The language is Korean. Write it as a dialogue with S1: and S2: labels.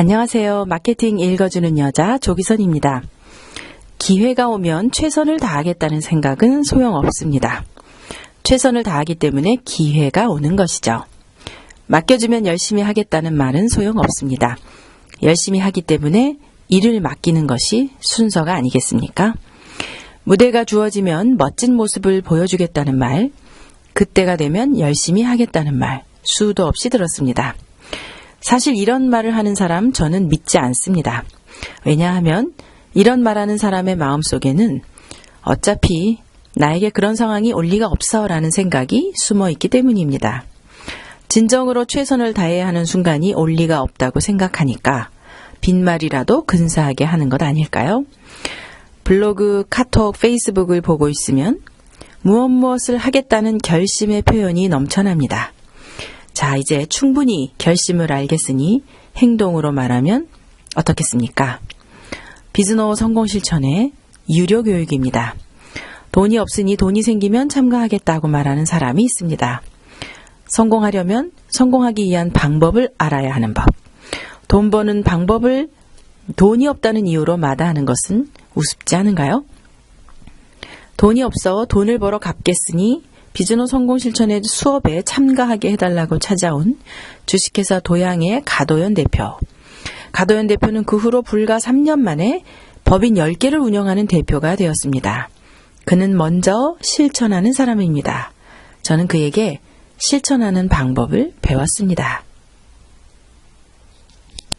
S1: 안녕하세요. 마케팅 읽어주는 여자 조기선입니다. 기회가 오면 최선을 다하겠다는 생각은 소용없습니다. 최선을 다하기 때문에 기회가 오는 것이죠. 맡겨주면 열심히 하겠다는 말은 소용없습니다. 열심히 하기 때문에 일을 맡기는 것이 순서가 아니겠습니까? 무대가 주어지면 멋진 모습을 보여주겠다는 말, 그때가 되면 열심히 하겠다는 말, 수도 없이 들었습니다. 사실 이런 말을 하는 사람 저는 믿지 않습니다. 왜냐하면 이런 말하는 사람의 마음 속에는 어차피 나에게 그런 상황이 올 리가 없어 라는 생각이 숨어 있기 때문입니다. 진정으로 최선을 다해야 하는 순간이 올 리가 없다고 생각하니까 빈말이라도 근사하게 하는 것 아닐까요? 블로그, 카톡, 페이스북을 보고 있으면 무엇 무엇을 하겠다는 결심의 표현이 넘쳐납니다. 자, 이제 충분히 결심을 알겠으니 행동으로 말하면 어떻겠습니까? 비즈노 성공 실천의 유료 교육입니다. 돈이 없으니 돈이 생기면 참가하겠다고 말하는 사람이 있습니다. 성공하려면 성공하기 위한 방법을 알아야 하는 법. 돈 버는 방법을 돈이 없다는 이유로 마다하는 것은 우습지 않은가요? 돈이 없어 돈을 벌어 갚겠으니 비즈노 성공 실천의 수업에 참가하게 해달라고 찾아온 주식회사 도양의 가도연 대표. 가도연 대표는 그 후로 불과 3년 만에 법인 10개를 운영하는 대표가 되었습니다. 그는 먼저 실천하는 사람입니다. 저는 그에게 실천하는 방법을 배웠습니다.